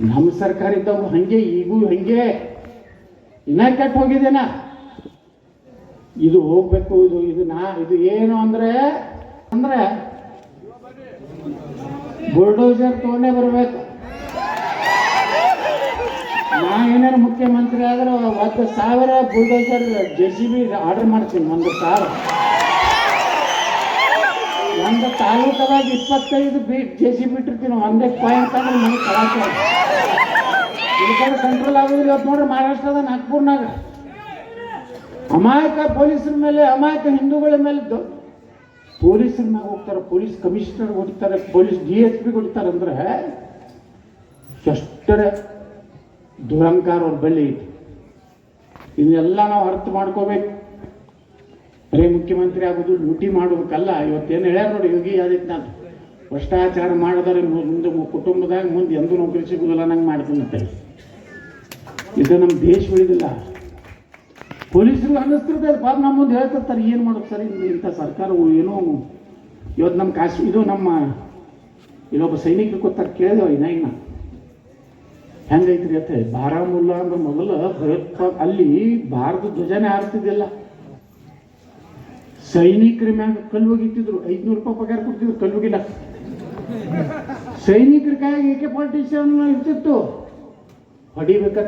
ನಮ್ಮ ಸರ್ಕಾರ ಇದ್ದವ್ರು ಹಂಗೆ, ಈಗೂ ಹಂಗೆ. ಇನ್ನ ಕೆಟ್ಟ ಹೋಗಿದ್ದೇನ? ಇದು ಹೋಗ್ಬೇಕು, ಇದು ಇದು ನಾ, ಇದು ಏನು ಅಂದ್ರೆ ಅಂದ್ರೆ ಬುಲ್ಡೋಸರ್ ತಗೊಂಡೇ ಬರ್ಬೇಕು. ನಾ ಏನಾರು ಮುಖ್ಯಮಂತ್ರಿ ಆದ್ರೆ ಒಂದು ಸಾವಿರ bulldozer J C B order ಮಾಡ್ತೀನಿ, ಒಂದು ಸಾವಿರ. ಒಂದು ತಾಲೂಕದಾಗ ಇಪ್ಪತ್ತೈದು ಬೀಟ್ ಜೆ ಸಿ ಬಿಟ್ಟಿರ್ತೀನಿ ಒಂದೇ ಪಾಯಿಂಟ್ ಅಂದ್ರೆ ಮನೆ ಕಳಾಕ ಇದಕ್ಕೆ ಕಂಟ್ರೋಲ್ ಆಗೋದಿಲ್ಲ ಇವತ್ತು ನೋಡ್ರಿ ಮಹಾರಾಷ್ಟ್ರದ ನಾಗ್ಪುರ್ನಾಗ. ಅಮಾಯಕ ಪೊಲೀಸರ ಮೇಲೆ, ಅಮಾಯಕ ಹಿಂದೂಗಳ ಮೇಲೆ ಪೊಲೀಸರ ಮ್ಯಾಗ ಹೋಗ್ತಾರೆ, ಪೊಲೀಸ್ ಕಮಿಷನರ್ ಹೊಡಿತಾರೆ, ಪೊಲೀಸ್ ಡಿ ಎಸ್ ಪಿ ಹೊಡಿತಾರೆ ಅಂದ್ರೆ ಎಷ್ಟರ ದುರಂಕಾರ ಅವ್ರ ಬಳಿ ಐತಿ ಇದನ್ನೆಲ್ಲ ನಾವು ಅರ್ಥ ಮಾಡ್ಕೋಬೇಕು. ಬರೀ ಮುಖ್ಯಮಂತ್ರಿ ಆಗೋದು ಲೂಟಿ ಮಾಡೋದಕ್ಕಲ್ಲ ಇವತ್ತೇನು ಹೇಳ್ಯಾರ ನೋಡಿ ಯೋಗಿ ಆದಿತ್ಯನಾಥ್. ಭ್ರಷ್ಟಾಚಾರ ಮಾಡಿದರೆ ಮುಂದೆ ಕುಟುಂಬದಾಗ ಮುಂದೆ ಎಂದೂ ನೌಕರಿ ಸಿಗುದಿಲ್ಲ ನಂಗೆ ಮಾಡ್ತೀನಿ ಇದು ನಮ್ಮ ದೇಶ ಉಳಿದಿಲ್ಲ ಪೊಲೀಸರು ಅನ್ನಿಸ್ತಿರ್ತದೆ ಪಾಪ ನಮ್ಮ ಮುಂದೆ ಹೇಳ್ತಿರ್ತಾರೆ, ಏನು ಮಾಡೋದು ಸರ್? ಇಂಥ ಸರ್ಕಾರವು ಏನೋ ಇವತ್ತು ನಮ್ಮ ಕಾಶ್, ಇದು ನಮ್ಮ ಇಲ್ಲೊಬ್ಬ ಸೈನಿಕ ಗೊತ್ತಾಗ ಕೇಳಿದವ ಇನ್ನ ಹೆಂಗೈತ್ರಿ ಅತ್ತೆ ಬಾರಾಮುಲ್ಲಾ ಅಂದ್ರೆ ಮೊದಲು ಭಯೋತ್ಪಾದ ಅಲ್ಲಿ ಭಾರತ ಧ್ವಜನೇ ಆರ್ತಿದ್ದಿಲ್ಲ ಸೈನಿಕರ ಮ್ಯಾಗ ಕಲ್ಲು ಒಗಿತಿದ್ರು ಐದ್ನೂರು ರೂಪಾಯಿ ಪಗಾರ ಕೊಡ್ತಿದ್ರು ಕಲ್ಲು ಒಗಿಲ್ಲ ಸೈನಿಕರ ಕೈಯಾಗ ಏಕೆ ಫಾರ್ಟಿ ಇರ್ತಿತ್ತು ಹೊಡಿಬೇಕ